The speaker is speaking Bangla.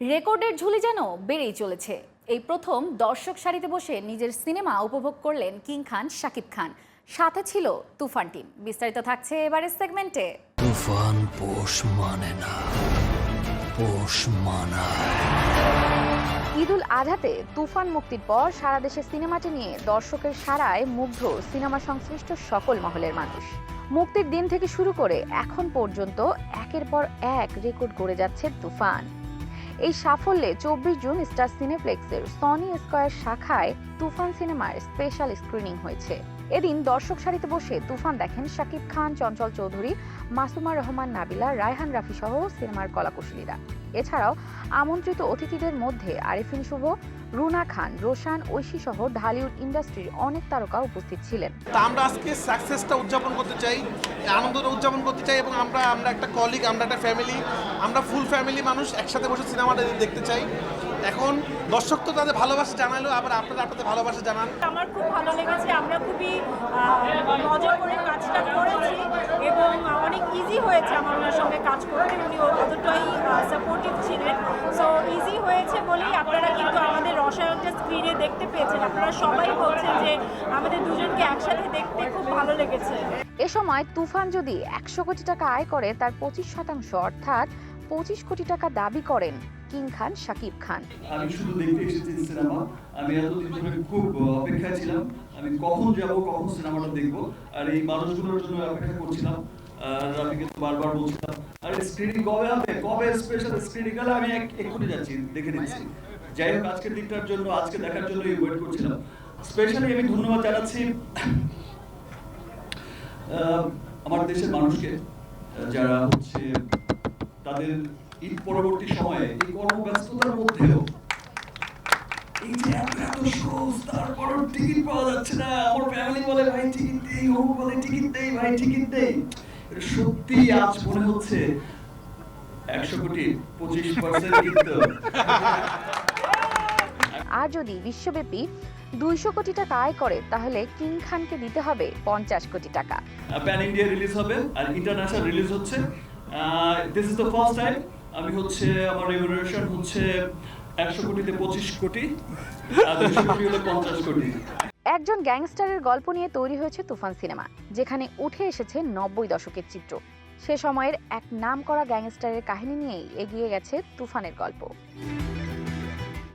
রেকর্ডের ঝুলি যেন বেড়েই চলেছে। এই প্রথম দর্শক সারিতে বসে নিজের সিনেমা উপভোগ করলেন কিং খান শাকিব খান। সাথে ছিল তুফান টিম। বিস্তারিত থাকছে এবারের সেগমেন্টে। তুফান পোষ মানে না পোষ মানায় ঈদুল আজহাতে তুফান মুক্তির পর সারা দেশে সিনেমাটি নিয়ে দর্শকের সারায় মুগ্ধ সিনেমা সংশ্লিষ্ট সকল মহলের মানুষ। মুক্তির দিন থেকে শুরু করে এখন পর্যন্ত একের পর এক রেকর্ড গড়ে যাচ্ছে তুফান। এই সাফল্যে চব্বিশ জুন স্টার সিনেপ্লেক্সের সনি স্কয়ার শাখায় তুফান সিনেমার স্পেশাল স্ক্রিনিং হয়েছে। এদিন দর্শক সারিতে বসে তুফান দেখেন শাকিব খান, চঞ্চল চৌধুরী, মাসুমা রহমান, নাবিলা, রায়হান রাফি সহ সিনেমার কলাকুশলীরা। এছাড়াও আমন্ত্রিত অতিথিদের মধ্যে আরিফিন শুভ রুনা খান রোশান ঐশী সহ ঢালিউড ইন্ডাস্ট্রির অনেক তারকা উপস্থিত ছিলেন। তা আমরা আজকে সাকসেসটা উদযাপন করতে চাই আনন্দটা উদযাপন করতে চাই এবং আমরা আমরা একটা কলিগ আমরা একটা ফ্যামিলি আমরা ফুল ফ্যামিলি মানুষ একসাথে বসে সিনেমাটা দেখতে চাই। এখন দর্শক তো তাদের ভালোবাসা জানালো আবার আপনারা আপনাদের ভালোবাসা জানান। আমার খুব ভালো লেগেছে আমরা খুবই মজা করে কাজটা করেছি এবং অনেক ইজি হয়েছে আমার ওনার সঙ্গে কাজ করতে। উনি অতটাই সাপোর্টিভ ছিলেন সো ইজি হয়েছে বলেই আপনারা কিন্তু আমাদের স্ক্রিনে দেখতে পেয়েছেন। আপনারা সবাই বলছেন যে আমাদের দুজনকে একসাথে দেখতে খুব ভালো লেগেছে। এ সময় তুফান যদি একশো কোটি টাকা আয় করে তার পঁচিশ শতাংশ অর্থাৎ পঁচিশ কোটি টাকা দাবি করেন কিং খান শাকিব খান। আমি শুধু দেখতে এসেছি সিনেমা। আমি এতদিন ধরে খুব অপেক্ষায় ছিলাম। আমি কখন যাব কখন সিনেমাটা দেখব আর এই মানুষগুলোর জন্য অপেক্ষা করছিলাম। বারবার বলছিলাম। স্ক্রিনিং কবে হবে? কবে স্পেশাল স্ক্রিনিং গেলে আমি এক্ষুনি যাচ্ছি দেখে নিচ্ছি। যাই হোক আজকের দিনটার জন্য আজকে দেখার জন্য ওয়েট করছিলাম। স্পেশালি আমি ধন্যবাদ জানাচ্ছি আমার দেশের মানুষকে যারা হচ্ছে তাদের ঈদ পরবর্তী সময়ে এই কর্মব্যস্ততার মধ্যেও এই যে এত shows, তারপরও টিকিট পাওয়া যাচ্ছে না। আমার ফ্যামিলি বলে ভাই টিকিট দেই ও বলে টিকিট দেই ভাই টিকিট দেই। সত্যি আজ মনে হচ্ছে একশো কোটি পঁচিশ পার্সেন্ট কিন্তু। আর যদি বিশ্বব্যাপী দুইশো কোটি টাকা আয় করে তাহলে কিং খানকে দিতে হবে পঞ্চাশ কোটি টাকা। প্যান ইন্ডিয়া রিলিজ হবে আর ইন্টারন্যাশনাল রিলিজ হচ্ছে। This is the first time আমি হচ্ছে আমার হচ্ছে একশো কোটিতে পঁচিশ কোটি আর দুশো কোটি হলো পঞ্চাশ কোটি। একজন গ্যাংস্টারের গল্প নিয়ে তৈরি হয়েছে তুফান সিনেমা, যেখানে উঠে এসেছে নব্বই দশকের চিত্র। সে সময়ের এক নাম করা গ্যাংস্টারের কাহিনী নিয়েই এগিয়ে গেছে তুফানের গল্প।